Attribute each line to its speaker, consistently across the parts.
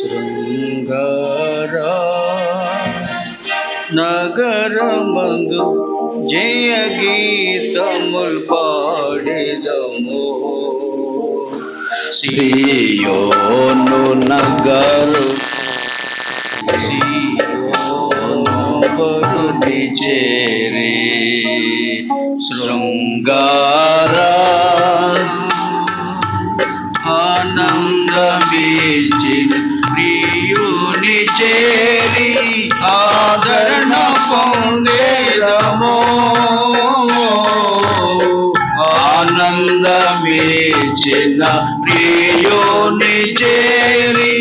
Speaker 1: శృంగారా నగరమందు జయ గీతముల్ పాడెదము.
Speaker 2: సియోను నగరు
Speaker 1: వరుని
Speaker 2: చేరి శృంగారా ప్రియుని చేరి ఆదరణ పొందేదము. ఆనందమిచిన ప్రియుని చేరి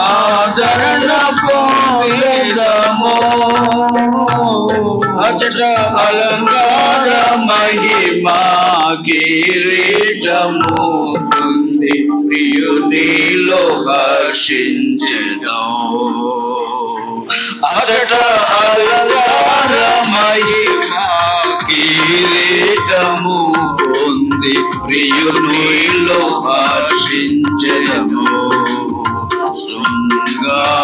Speaker 2: ఆదరణ పొందేదము. అచట అలంకార మహిమా కిరీటము పొంది ప్రియునిలో హర్షించదం అచట అలంకార మహిమా కిరీటము పొంది ప్రియునిలో హర్షించదము శృంగారా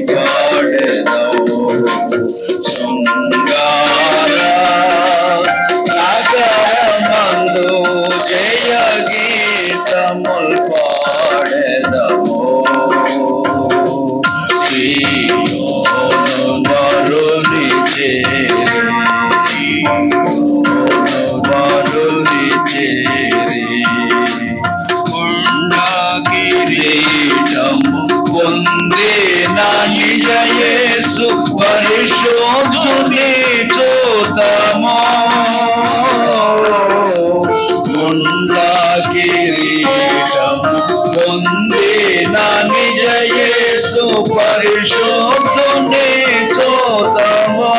Speaker 2: స్తుతి పాడెదము శృంగారా నగరమందు జయ గీతముల్ పాడెదము సియోను యేసు పరిశోధుని చూతమా ముండా కిరీటము పొందే నా నిజ యేసు పరిశోధుని చూతమా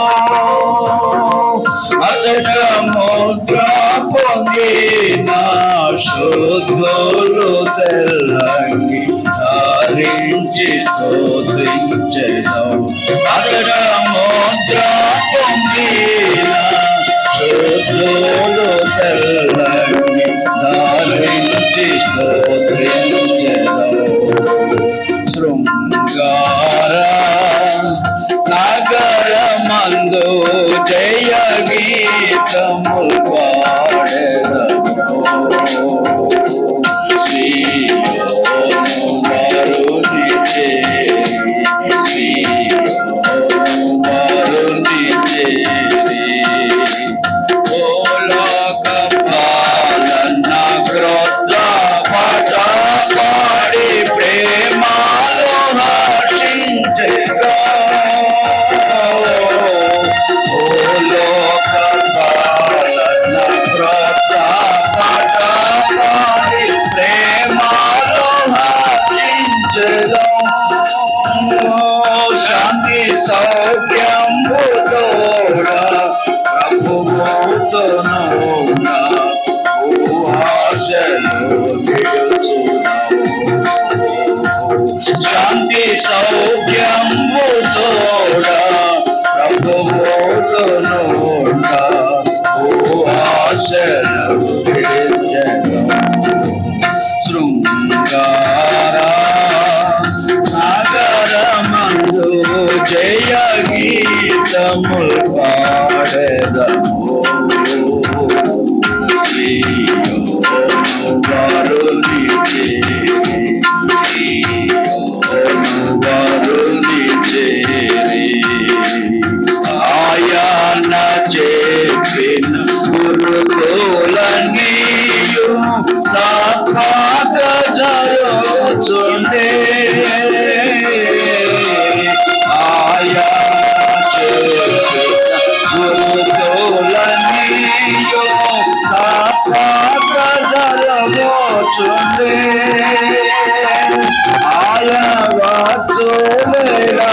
Speaker 2: అచట ముద్ర పొందిన శోధులు తెల్లంగి ధారించి స్తోత్రించడం అచట ముద్ర పొందిన శోధులు తెల్లంగి 手将不 వచ్చుండే ఆయా గురుతులనియో ఆయా వచ్చులేరా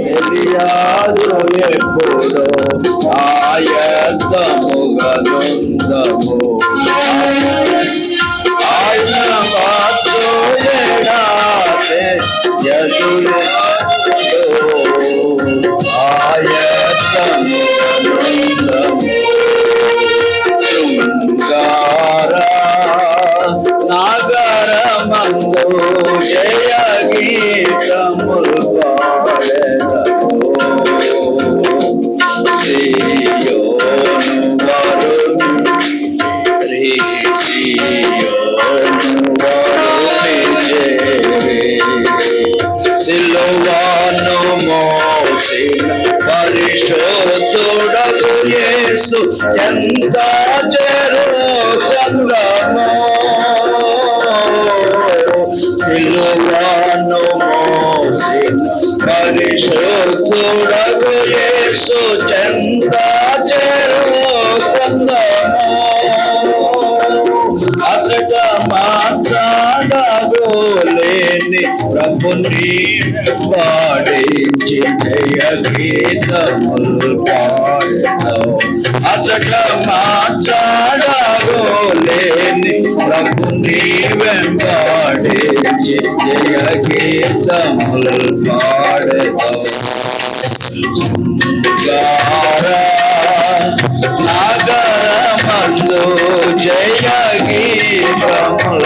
Speaker 2: తెలియాదు ఎప్పుడో యేసు ఎంత చెరు సంగమో సిలువాను మోసిన పరిశోధుడగు యేసు చెంత చెరు సంగమో అతట మాట్లాడగోలేని ప్రభుని పాడించి జయ గీతములు పా అతట ప్రభు నీ వెంబాడించి జయ గీతములు పాడతావు నాగరమందు జయ గీతములు